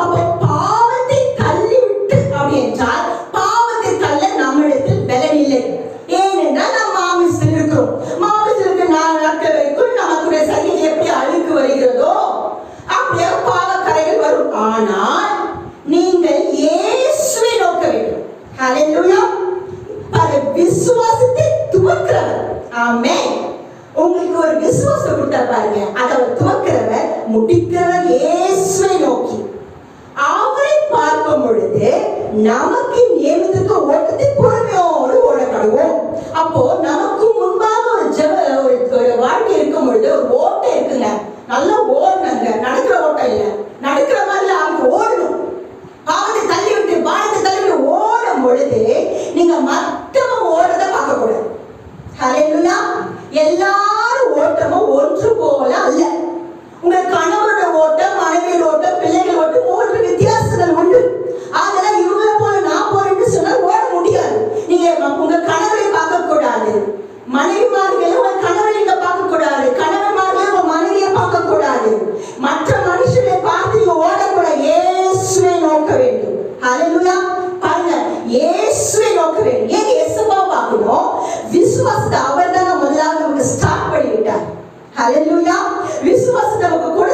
அப்போ பாவத்தை அப்படி என்றால் பாவத்தை தள்ள நம்மிடத்தில் பலன் இல்லை ஏனென்றால் நாம் மாமிசத்தில் இருக்கிறோம். நாலு நாட்கள் வரைக்கும் நமக்குடைய சரீரம் எப்படி அழுக்கு வருகிறதோ அப்படியே பாவக்கரைகள் வரும். ஆனால் நீங்கள் இயேசுவை நோக்க வேண்டும். ஹalleluya. விசுவாசத்தை துவக்கிறவர். ஆமென். ஒரு விசுவாசம் கொடுத்தா பாருங்க. அதை அவர் துவக்கிறவர் முடிக்கிறவர் இயேசுவை நோக்கி. அவரை பார்க்கும் பொழுது நமக்கு இயேசுவை நோக்குவேன். ஏன் இயேசுவா பார்க்கணும்? விசுவாசத்தை அவர் தான் முதலாவது நமக்கு ஸ்டார்ட் பண்ணிவிட்டார் ஹலெல்லூயா விசுவாசத்தை நமக்கு கொடு